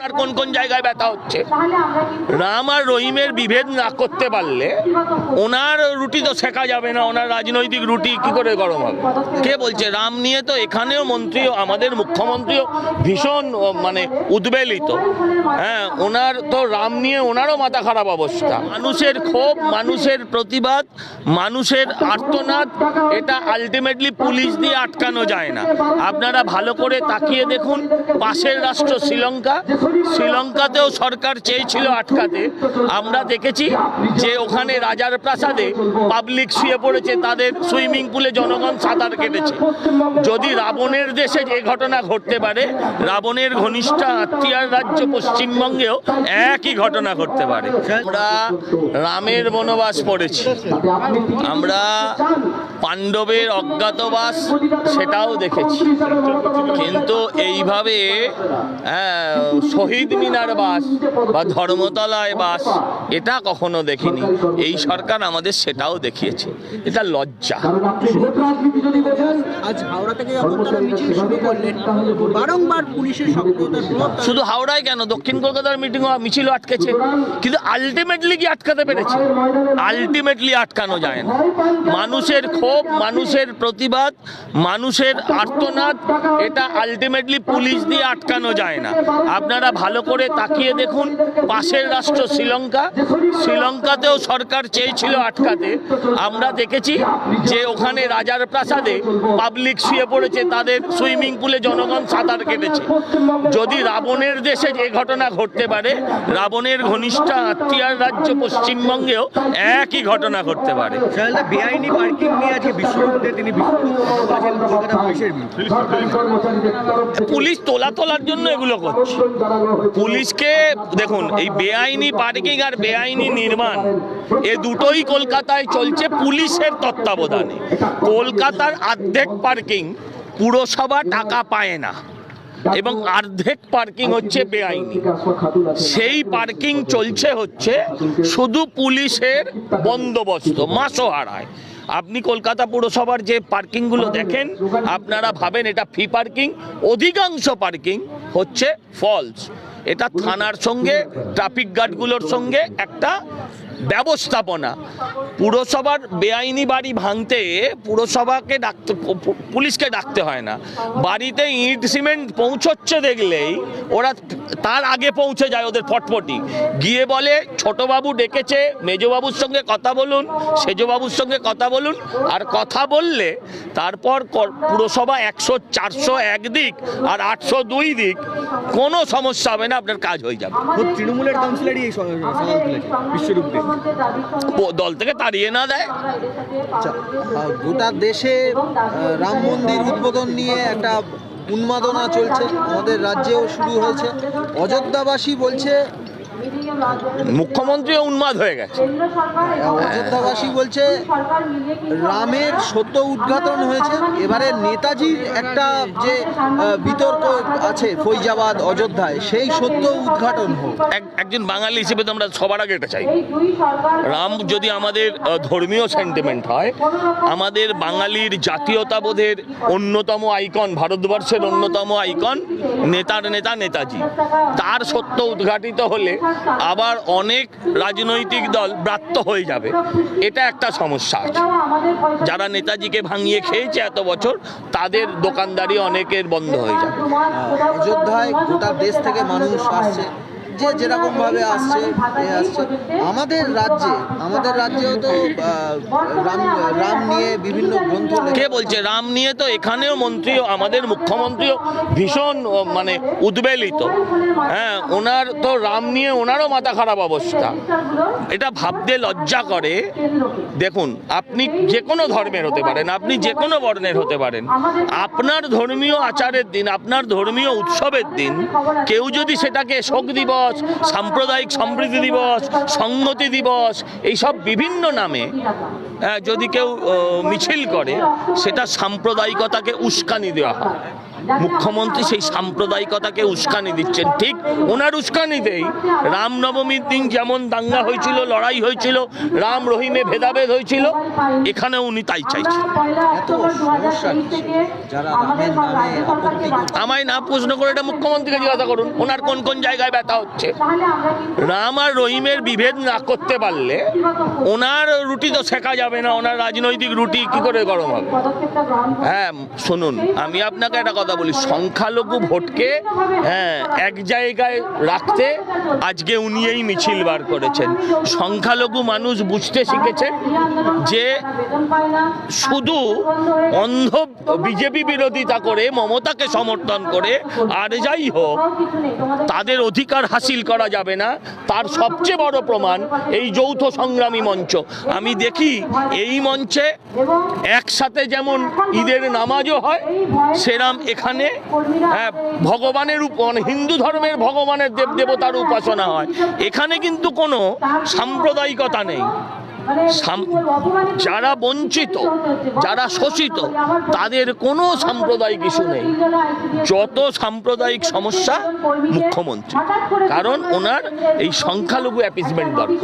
ওনার কোন কোন জায়গায় ব্যথা হচ্ছে? রাম আর রহিমের বিভেদ না করতে পারলে ওনার রুটি তো শেখা যাবে না, ওনার রাজনৈতিক রুটি কি করে গরম হবে? কে বলছে? রাম নিয়ে তো এখানেও মন্ত্রীও আমাদের মুখ্যমন্ত্রীও ভীষণ মানে উদ্বেলিত। হ্যাঁ ওনার তো রাম নিয়ে ওনারও মাথা খারাপ অবস্থা। মানুষের ক্ষোভ, মানুষের প্রতিবাদ, মানুষের আর্তনাদ, এটা আলটিমেটলি পুলিশ দিয়ে আটকানো যায় না। আপনারা ভালো করে তাকিয়ে দেখুন, পাশের রাষ্ট্র শ্রীলঙ্কা শ্রীলঙ্কাতেও সরকার চেয়েছিল আটকাতে। আমরা দেখেছি যে ওখানে রাজার প্রাসাদে পাবলিক শুয়ে পড়েছে তাদের সুইমিং পুলে জনগণ সাঁতার কেটেছে। যদি রাবণের দেশে যে ঘটনা ঘটতে পারে রাবণের ঘনিষ্ঠ আত্মীয়ার রাজ্য পশ্চিমবঙ্গেও একই ঘটনা ঘটতে পারে। আমরা রামের বনবাস পড়েছি। আমরা পাণ্ডবের অজ্ঞাতবাস সেটাও দেখেছি। কিন্তু এইভাবে হ্যাঁ, শহীদ মিনার বাস বা ধর্মতলায় বাস এটা কখনো দেখিনি। এই সরকার আমাদের সেটাও দেখিয়েছে। এটা লজ্জা। শুধু হাওড়ায় কেন? দক্ষিণ কলকাতার মিটিং মিছিল আটকেছে। কিন্তু আলটিমেটলি কি আটকাতে পেরেছে? আলটিমেটলি আটকানো যায় না। মানুষের ক্ষোভ মানুষের প্রতিবাদ মানুষের আর্তনাদ এটা আলটিমেটলি পুলিশ দিয়ে আটকানো যায় না। আপনারা ভালো করে তাকিয়ে দেখুন পাশের রাষ্ট্র শ্রীলঙ্কা। শ্রীলঙ্কাতেও সরকার চেয়েছিল আটকাতে। আমরা দেখেছি যে ওখানে রাজার প্রাসাদে পাবলিক শুয়ে পড়েছে তাদের সুইমিং পুলে জনগণ সাঁতার কেটেছে। যদি রাবণের দেশে যে ঘটনা ঘটতে পারে রাবণের ঘনিষ্ঠ আত্মীয়ার রাজ্য পশ্চিমবঙ্গেও একই ঘটনা ঘটতে পারে। বেআইনি পার্কিং নিয়ে আজকে তিনি পুলিশ তোলা তোলার জন্য এগুলো করছে। পুলিশকে দেখুন, এই বেআইনি পার্কিং আর বেআইনি নির্মাণ, এ দুটোই কলকাতায় চলছে পুলিশের তত্ত্বাবধানে। কলকাতার অর্ধেক পার্কিং পুরসভা টাকা পায় না এবং অর্ধেক পার্কিং হচ্ছে বেআইনি। সেই পার্কিং চলছে হচ্ছে শুধু পুলিশের বন্দোবস্ত মাসও হারায় আপনি কলকাতা পুরসভার যে পার্কিংগুলো দেখেন, আপনারা ভাবেন এটা ফি পার্কিং, অধিকাংশ পার্কিং হচ্ছে ফলস। এটা থানার সঙ্গে, ট্রাফিক গার্ডগুলোর সঙ্গে একটা ব্যবস্থাপনা। পুরসভার বেআইনি বাড়ি ভাঙতে পুরসভাকে ডাকতে, পুলিশকে ডাকতে হয় না। বাড়িতে ইট সিমেন্ট পৌঁছচ্ছে দেখলেই ওরা তার আগে পৌঁছে যায় ওদের ফটফটি। গিয়ে বলে, ছোটবাবু ডেকেছে, মেজবাবুর সঙ্গে কথা বলুন, সেজবাবুর সঙ্গে কথা বলুন, আর কথা বললে তারপর পুরসভা একশো চারশো এক দিক আর আটশো দুই দিক কোনো সমস্যা হবে না আপনার কাজ হয়ে যাবে। খুব তৃণমূলের কাউন্সিলারই এই বিশ্বরূপে দল থেকে তাড়িয়ে না দেয়। আচ্ছা, গোটা দেশে রাম মন্দির উদ্বোধন নিয়ে একটা উন্মাদনা চলছে আমাদের রাজ্যেও শুরু হয়েছে। অযোধ্যাবাসী বলছে মুখ্যমন্ত্রীও উন্মাদ হয়ে গেছে। অযোধ্যাবাসী বলছে রামের সত্য উদ্ঘাটন হয়েছে। এবারে নেতাজির একটা যে বিতর্ক আছে ফৈজাবাদ অযোধ্যায় সেই সত্য উদ্ঘাটন হোক। একজন বাঙালি হিসেবে তো আমরা সবার আগে এটা চাই। রাম যদি আমাদের ধর্মীয় সেন্টিমেন্ট হয় আমাদের বাঙালির জাতীয়তাবোধের অন্যতম আইকন ভারতবর্ষের অন্যতম আইকন নেতার নেতা নেতাজি। তার সত্য উদ্ঘাটিত হলে আবার অনেক রাজনৈতিক দল ব্রাত্য হয়ে যাবে। এটা একটা সমস্যা যারা নেতাজিকে ভাঙিয়ে খেয়েছে এত বছর, তাদের দোকানদারি অনেকের বন্ধ হয়ে যাবে। অযোধ্যায় গোটা দেশ থেকে মানুষ আসছে। যে যেরকম ভাবে আসছে আসছে। আমাদের রাজ্যে, আমাদের রাজ্যেও তো রাম রাম নিয়ে বিভিন্ন গ্রন্থ কে বলছে? রাম নিয়ে তো এখানেও মন্ত্রীও আমাদের মুখ্যমন্ত্রীও ভীষণ মানে উদ্বেলিত। হ্যাঁ ওনার তো রাম নিয়ে ওনারও মাথা খারাপ অবস্থা। এটা ভাবতে লজ্জা করে। দেখুন, আপনি যে কোনো ধর্মের হতে পারেন, আপনি যে কোনো বর্ণের হতে পারেন। আপনার ধর্মীয় আচারের দিন, আপনার ধর্মীয় উৎসবের দিন, কেউ যদি সেটাকে শোক দিবস সাম্প্রদায়িক সমৃদ্ধি দিবস সংগতি দিবস এইসব বিভিন্ন নামে হ্যাঁ, যদি কেউ মিছিল করে সেটা সাম্প্রদায়িকতাকে উস্কানি দেওয়া হয়। মুখ্যমন্ত্রী সেই সাম্প্রদায়িকতাকে উস্কানি দিচ্ছেন। ঠিক ওনার উস্কানিতেই রামনবমীর দিন যেমন দাঙ্গা হয়েছিল লড়াই হয়েছিল রাম রহিমে ভেদাভেদ হয়েছিল এখানে উনি তাই চাইছেন। আমায় না প্রশ্ন করে এটা মুখ্যমন্ত্রীকে জিজ্ঞাসা করুন ওনার কোন কোন জায়গায় ব্যথা হচ্ছে? রাম আর রহিমের বিভেদ না করতে পারলে ওনার রুটি তো শেখা যাবে না ওনার রাজনৈতিক রুটি কি করে গরম হবে? হ্যাঁ শুনুন আমি আপনাকে একটা কথা বলি সংখ্যালঘু ভোটকে হ্যাঁ এক জায়গায় রাখতে আজকে উনি এই মিছিল বার করেছেন। সংখ্যালঘু মানুষ বুঝতে শিখেছেন যে শুধু অন্ধ বিজেপি বিরোধিতা করে মমতাকে সমর্থন করে আর যাই হোক তাদের অধিকার হাসিল করা যাবে না। তার সবচেয়ে বড় প্রমাণ এই যৌথ সংগ্রামী মঞ্চ। আমি দেখি এই মঞ্চে একসাথে যেমন ঈদের নামাজও হয় সেরাম এখানে হ্যাঁ, ভগবানের মানে হিন্দু ধর্মের ভগবানের দেব দেবতার উপাসনা হয়। এখানে কিন্তু কোনো সাম্প্রদায়িকতা নেই। যারা বঞ্চিত যারা শোষিত তাদের কোনো সাম্প্রদায়িক ইস্যু নেই। যত সাম্প্রদায়িক সমস্যা মুখ্যমন্ত্রী। কারণ ওনার এই সংখ্যালঘু অ্যাপিসমেন্ট দরকার।